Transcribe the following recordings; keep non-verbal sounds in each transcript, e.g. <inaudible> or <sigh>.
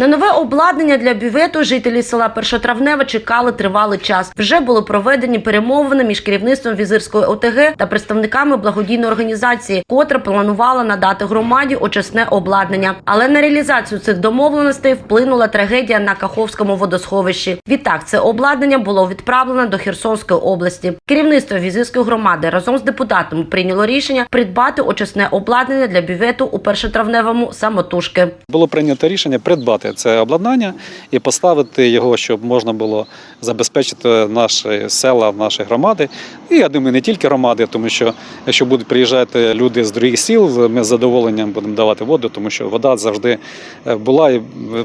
На нове обладнання для бювету жителі села Першотравневе чекали тривалий час. Вже були проведені перемовини між керівництвом візирської ОТГ та представниками благодійної організації, котра планувала надати громаді очисне обладнання. Але на реалізацію цих домовленостей вплинула трагедія на Каховському водосховищі. Відтак це обладнання було відправлено до Херсонської області. Керівництво візирської громади разом з депутатами прийняло рішення придбати очисне обладнання для бювету у першотравневому самотужки. Було прийнято рішення придбати це обладнання і поставити його, щоб можна було забезпечити наші села, наші громади. І я думаю, не тільки громади, тому що якщо будуть приїжджати люди з других сіл, ми з задоволенням будемо давати воду, тому що вода завжди е, була і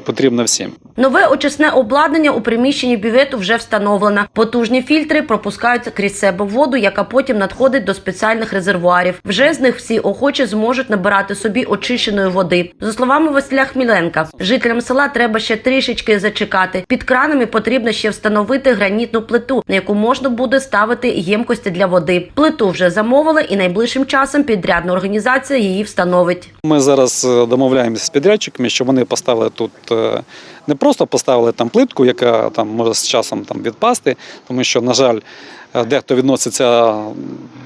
потрібна всім. Нове очисне обладнання у приміщенні бювету вже встановлено. Потужні фільтри пропускають крізь себе воду, яка потім надходить до спеціальних резервуарів. Вже з них всі охочі зможуть набирати собі очищеної води. За словами Василя Хміленка, жителям села треба ще трішечки зачекати. Під кранами потрібно ще встановити гранітну плиту, на яку можна буде ставити ємкості для води. Плиту вже замовили, і найближчим часом підрядна організація її встановить. Ми зараз е, домовляємося з підрядчиками, щоб вони поставили тут е, не просто поставили там плитку, яка там може з часом там відпасти, тому що, на жаль, дехто відноситься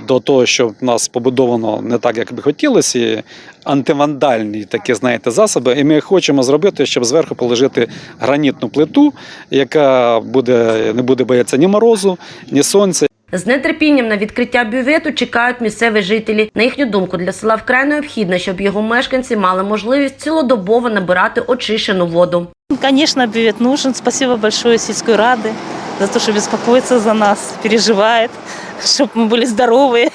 до того, що в нас побудовано не так, як би хотілося, і антивандальні такі, знаєте, засоби. І ми хочемо зробити, щоб зверху положити гранітну плиту, яка буде не буде боятися ні морозу, ні сонця. З нетерпінням на відкриття бювету чекають місцеві жителі. На їхню думку, для села вкрай необхідно, щоб його мешканці мали можливість цілодобово набирати очищену воду. Конечно, бювет нужен. Спасибо большое сельской рады за то, что беспокоится за нас, переживает, чтобы мы были здоровые.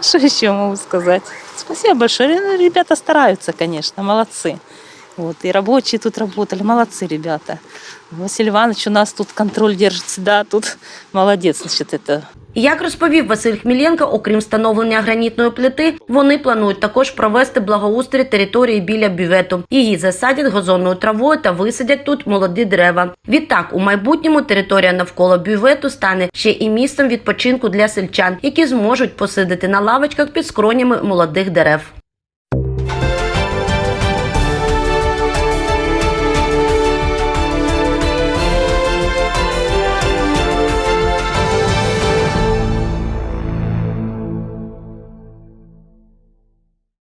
Что <laughs> еще могу сказать? Спасибо большое. Ну, Ребята стараются, конечно, молодцы. Вот, и рабочие тут работали, молодцы ребята. Василий Иванович у нас тут контроль держит всегда, тут молодец, значит, это І як розповів Василь Хміленко, окрім встановлення гранітної плити, вони планують також провести благоустрій території біля бювету. Її засадять газонною травою та висадять тут молоді дерева. Відтак, у майбутньому територія навколо бювету стане ще і місцем відпочинку для сельчан, які зможуть посидити на лавочках під скронями молодих дерев.